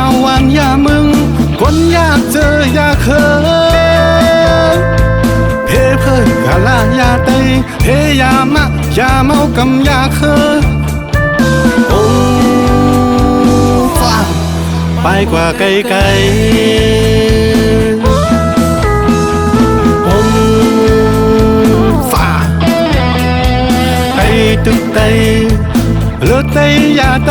าวางอย่ามึง คนยากเจออยากเคยเพเพกาลายาเตยเทยามะยาเมากำอย่าเคยองฟ้าไปกว่าไกลไกลตึกไตเลือดไตยาไต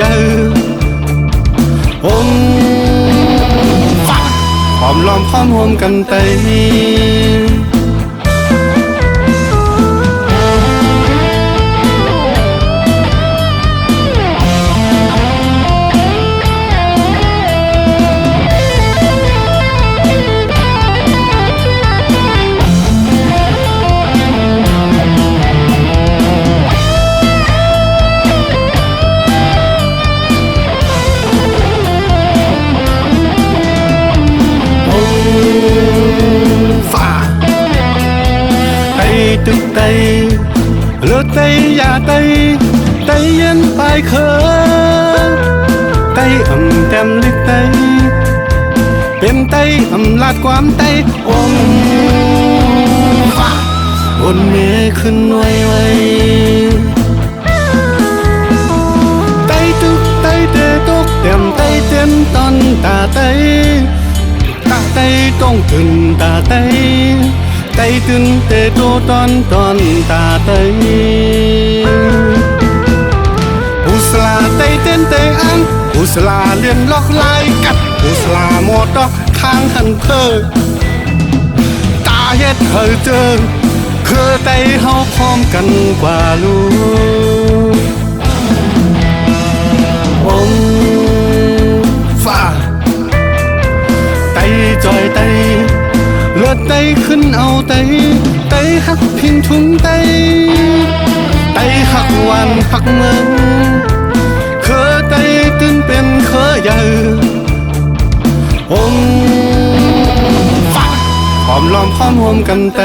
เคอมหญ่อม ตึกไตเลือดไตยาไตไตเย็นไปเคอไตอ่ำแต้มลึกไตเป็นไตอำลาดความไตองบนเมขึ้นไว้ไว้ไตตึกไตเตตกเต็มไตเต็มตอนตาไตตาไตต้องตื่นตาไต តៃទឹងទេតូតនតនតាតៃហ៊ូស្លាតៃទឹងទេអានហ៊ូស្លាលៀនលោះឡាយកាត់ហ៊ូស្លាមកតោះខាងហាន់ភើតាហេតហើទើគឺតៃហៅខំកាន់បាលូ ขึ้นเอาไตไตหักพิงทุงไตไตหักวันหักเมืองเคอไตตื่นเป็นเคอใหญ่องฟ้าหอมล้อมพร้อมโฮมกันไต